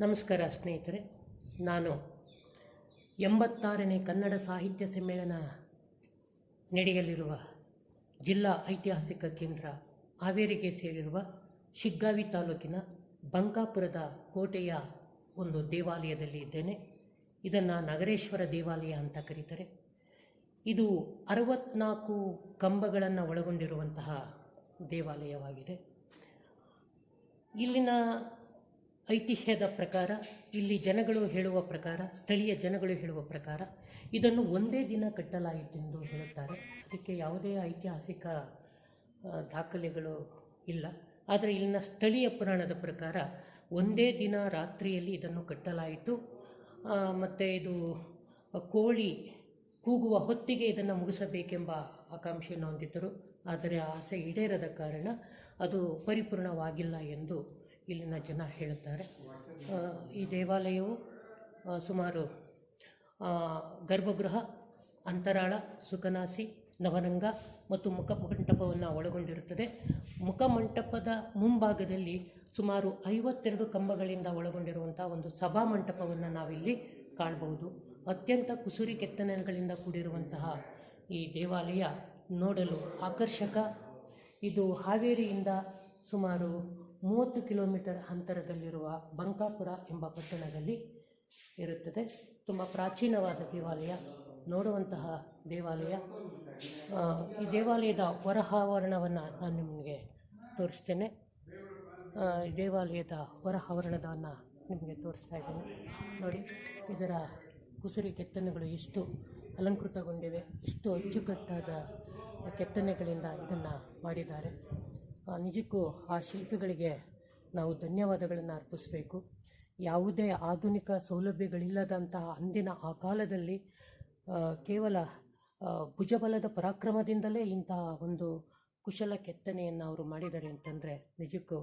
ನಮಸ್ಕಾರ ಸ್ನೇಹಿತರೆ. ನಾನು ಎಂಬತ್ತಾರನೇ ಕನ್ನಡ ಸಾಹಿತ್ಯ ಸಮ್ಮೇಳನ ನಡೆಯಲಿರುವ ಜಿಲ್ಲಾ ಐತಿಹಾಸಿಕ ಕೇಂದ್ರ ಹಾವೇರಿಗೆ ಸೇರಿರುವ ಶಿಗ್ಗಾವಿ ತಾಲೂಕಿನ ಬಂಕಾಪುರದ ಕೋಟೆಯ ಒಂದು ದೇವಾಲಯದಲ್ಲಿ ಇದ್ದೇನೆ. ಇದನ್ನು ನಗರೇಶ್ವರ ದೇವಾಲಯ ಅಂತ ಕರೀತಾರೆ. ಇದು ಅರವತ್ನಾಲ್ಕು ಕಂಬಗಳನ್ನು ಒಳಗೊಂಡಿರುವಂತಹ ದೇವಾಲಯವಾಗಿದೆ. ಇಲ್ಲಿನ ಐತಿಹ್ಯದ ಪ್ರಕಾರ, ಇಲ್ಲಿ ಜನಗಳು ಹೇಳುವ ಪ್ರಕಾರ, ಸ್ಥಳೀಯ ಜನಗಳು ಹೇಳುವ ಪ್ರಕಾರ, ಇದನ್ನು ಒಂದೇ ದಿನ ಕಟ್ಟಲಾಯಿತೆಂದು ಹೇಳುತ್ತಾರೆ. ಅದಕ್ಕೆ ಯಾವುದೇ ಐತಿಹಾಸಿಕ ದಾಖಲೆಗಳು ಇಲ್ಲ. ಆದರೆ ಇಲ್ಲಿನ ಸ್ಥಳೀಯ ಪುರಾಣದ ಪ್ರಕಾರ ಒಂದೇ ದಿನ ರಾತ್ರಿಯಲ್ಲಿ ಇದನ್ನು ಕಟ್ಟಲಾಯಿತು. ಮತ್ತು ಇದು ಕೋಳಿ ಕೂಗುವ ಹೊತ್ತಿಗೆ ಇದನ್ನು ಮುಗಿಸಬೇಕೆಂಬ ಆಕಾಂಕ್ಷೆಯನ್ನು ಹೊಂದಿದ್ದರು. ಆದರೆ ಆಸೆ ಈಡೇರದ ಕಾರಣ ಅದು ಪರಿಪೂರ್ಣವಾಗಿಲ್ಲ ಎಂದು ಇಲ್ಲಿನ ಜನ ಹೇಳುತ್ತಾರೆ. ಈ ದೇವಾಲಯವು ಸುಮಾರು ಗರ್ಭಗೃಹ, ಅಂತರಾಳ ಸುಖನಾಸಿ ನವರಂಗ ಮತ್ತು ಮುಖಮಂಟಪವನ್ನು ಒಳಗೊಂಡಿರುತ್ತದೆ. ಮುಖಮಂಟಪದ ಮುಂಭಾಗದಲ್ಲಿ ಸುಮಾರು ಐವತ್ತೆರಡು ಕಂಬಗಳಿಂದ ಒಳಗೊಂಡಿರುವಂಥ ಒಂದು ಸಭಾ ಮಂಟಪವನ್ನು ನಾವಿಲ್ಲಿ ಕಾಣಬಹುದು ಅತ್ಯಂತ ಕುಸುರಿ ಕೆತ್ತನೆಗಳಿಂದ ಕೂಡಿರುವಂತಹ ಈ ದೇವಾಲಯ ನೋಡಲು ಆಕರ್ಷಕ. ಇದು ಹಾವೇರಿಯಿಂದ ಸುಮಾರು ಮೂವತ್ತು ಕಿಲೋಮೀಟರ್ ಅಂತರದಲ್ಲಿರುವ ಬಂಕಾಪುರ ಎಂಬ ಪಟ್ಟಣದಲ್ಲಿ ಇರುತ್ತದೆ. ತುಂಬ ಪ್ರಾಚೀನವಾದ ದೇವಾಲಯ, ನೋಡುವಂತಹ ದೇವಾಲಯ. ಈ ದೇವಾಲಯದ ಹೊರಹಾವರಣವನ್ನು ನಾನು ನಿಮಗೆ ತೋರಿಸ್ತೇನೆ. ಈ ದೇವಾಲಯದ ಹೊರಹಾವರಣವನ್ನು ನಿಮಗೆ ತೋರಿಸ್ತಾ ಇದ್ದೇನೆ. ನೋಡಿ, ಇದರ ಕುಸುರಿ ಕೆತ್ತನೆಗಳು ಎಷ್ಟು ಅಲಂಕೃತಗೊಂಡಿವೆ, ಎಷ್ಟು ಅಚ್ಚುಕಟ್ಟಾದ ಕೆತ್ತನೆಗಳಿಂದ ಇದನ್ನು ಮಾಡಿದ್ದಾರೆ. ನಿಜಕ್ಕೂ ಆ ಶಿಲ್ಪಿಗಳಿಗೆ ನಾವು ಧನ್ಯವಾದಗಳನ್ನು ಅರ್ಪಿಸಬೇಕು. ಯಾವುದೇ ಆಧುನಿಕ ಸೌಲಭ್ಯಗಳಿಲ್ಲದಂತಹ ಅಂದಿನ ಆ ಕಾಲದಲ್ಲಿ ಕೇವಲ ಭುಜಬಲದ ಪರಾಕ್ರಮದಿಂದಲೇ ಇಂತಹ ಒಂದು ಕುಶಲ ಕೆತ್ತನೆಯನ್ನು ಅವರು ಮಾಡಿದ್ದಾರೆ ಅಂತಂದರೆ ನಿಜಕ್ಕೂ